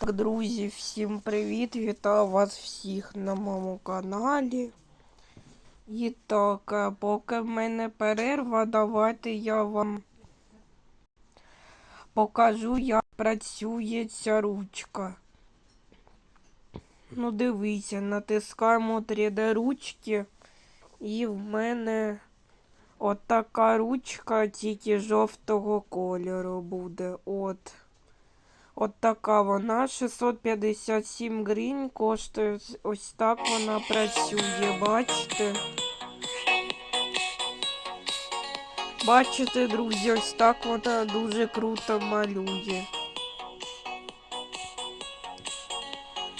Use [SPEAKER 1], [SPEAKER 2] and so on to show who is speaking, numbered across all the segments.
[SPEAKER 1] Так, друзі, всім привіт! Вітаю вас всіх на моєму каналі. І так, е, поки в мене перерва, давайте я вам покажу, як працює ця ручка. Ну, дивіться, натискаємо 3D ручки, і в мене от така ручка, тільки жовтого кольору буде. От. От така вона 657 гривень коштує. Ось так вона працює, бачите? Бачите, друзі, ось так вона дуже круто малює.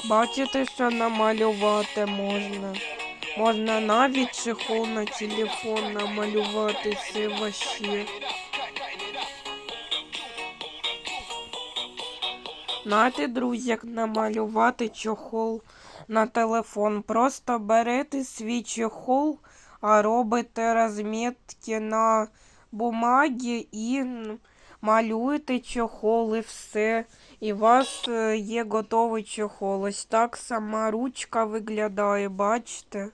[SPEAKER 1] Бачите, що намалювати можна. Можна навіть чехол на телефон намалювати це вообще. Знаєте, друзі, як намалювати чохол на телефон. Просто берете свій чохол, а робите розмітки на бумагі і малюєте чохол і все. І у вас е, є готовий чохол. Ось так сама ручка виглядає, бачите?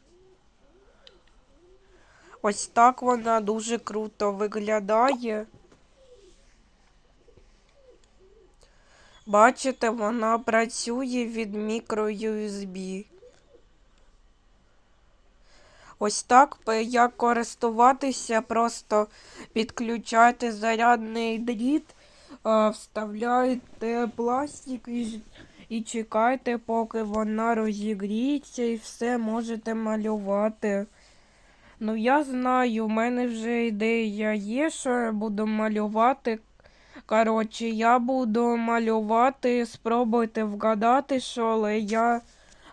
[SPEAKER 1] Ось так вона дуже круто виглядає. Бачите, вона працює від мікро-USB. Ось так як користуватися, просто підключайте зарядний дріт, а, вставляєте пластик і, і чекайте, поки вона розігріється і все можете малювати. Ну, я знаю, в мене вже ідея є, що я буду малювати. Коротше, я буду малювати, спробуйте вгадати, що, але я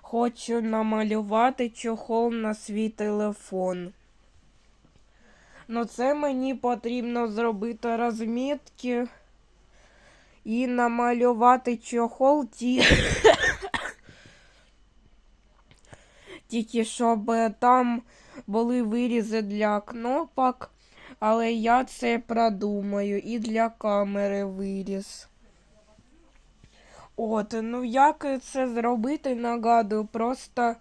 [SPEAKER 1] хочу намалювати чохол на свій телефон. Ну, це мені потрібно зробити розмітки і намалювати чохол ті. Тільки щоб е, там були вирізи для кнопок. Але я це продумаю і для камери виріс. От, ну як це зробити, нагадую, просто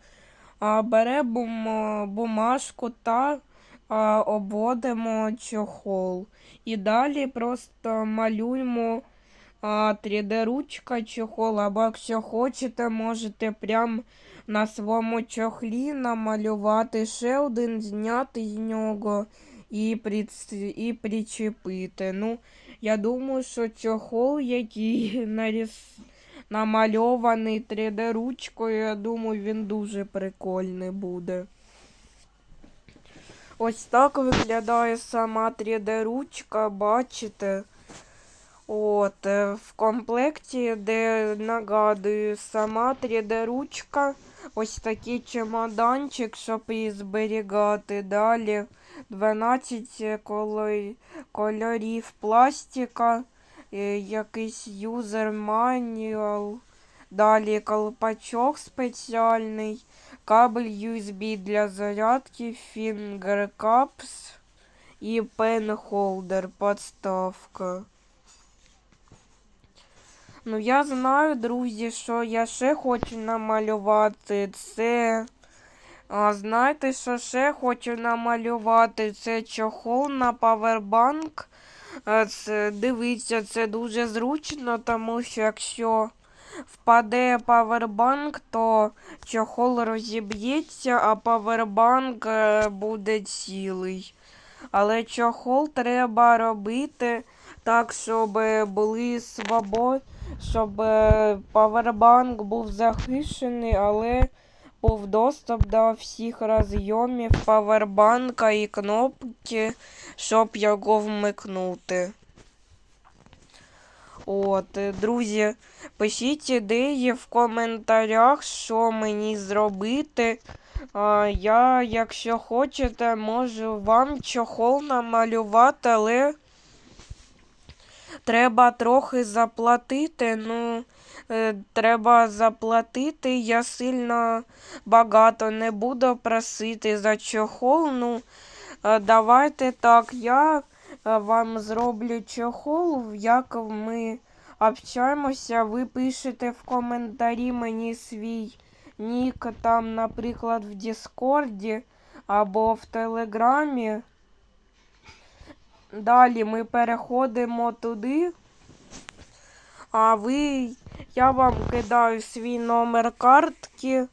[SPEAKER 1] а, беремо бумажку та а, обводимо чохол. І далі просто малюємо а, 3D-ручка чохол, або якщо хочете, можете прям на своєму чохлі намалювати ще один, зняти з нього і, приц... і причепити. Ну, я думаю, що чохол, який наріс... намальований 3D-ручкою, я думаю, він дуже прикольний буде. Ось так виглядає сама 3D-ручка, бачите? От, е, в комплекті, де нагадую, сама 3D-ручка, ось такий чемоданчик, щоб її зберігати. Далі 12 кольорів пластика, е, якийсь юзер мануал, далі колпачок спеціальний, кабель USB для зарядки, caps і пен холдер, подставка. Ну, я знаю, друзі, що я ще хочу намалювати. Це. А, знаєте, що ще хочу намалювати? Це чохол на павербанк. Е, Це, дивіться, це дуже зручно, тому що якщо впаде павербанк, то чохол розіб'ється, а павербанк е, буде цілий. Але чохол треба робити так, щоб були свободні, щоб е, павербанк був захищений, але був доступ до всіх розйомів павербанка і кнопки, щоб його вмикнути. От, друзі, пишіть ідеї в коментарях, що мені зробити. А, я, якщо хочете, можу вам чохол намалювати, але треба трохи заплатити. Ну, е, треба заплатити. Я сильно багато не буду просити за чохол. Ну, е, давайте так, я е, вам зроблю чохол, як ми общаємося, ви пишете в коментарі мені свій нік там, наприклад, в Діскорді або в Телеграмі. Далі ми переходимо туди. А ви, я вам кидаю свій номер картки,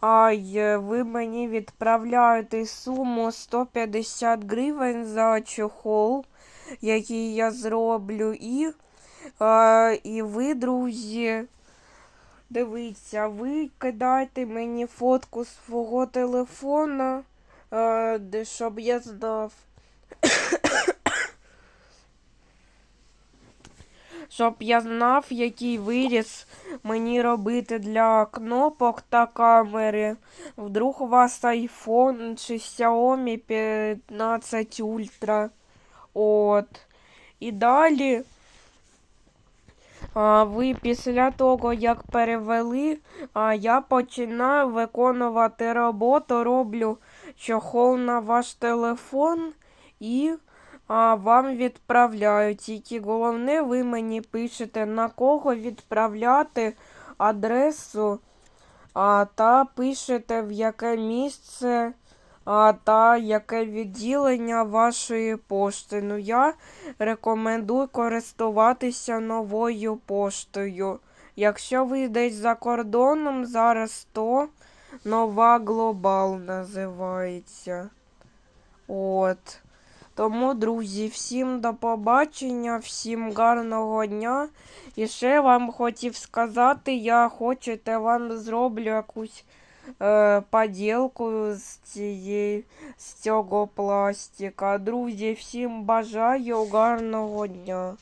[SPEAKER 1] а ви мені відправляєте суму 150 гривень за чохол, який я зроблю. І, а, і ви, друзі, дивіться, ви кидайте мені фотку свого телефона, а, щоб я знав. Щоб я знав, який виріз мені робити для кнопок та камери. Вдруг у вас iPhone чи Xiaomi 15 Ultra. От. І далі. А, ви після того, як перевели, а, я починаю виконувати роботу, роблю чохол на ваш телефон і а, вам відправляю. Тільки головне, ви мені пишете, на кого відправляти адресу, а, та пишете, в яке місце а, та яке відділення вашої пошти. Ну, я рекомендую користуватися новою поштою. Якщо ви десь за кордоном, зараз то нова Глобал називається. От. Тому, друзі, всім до побачення, всім гарного дня. І ще вам хотів сказати, я хочете вам зроблю якусь е, поділку з цієї з цього пластика. Друзі, всім бажаю гарного дня.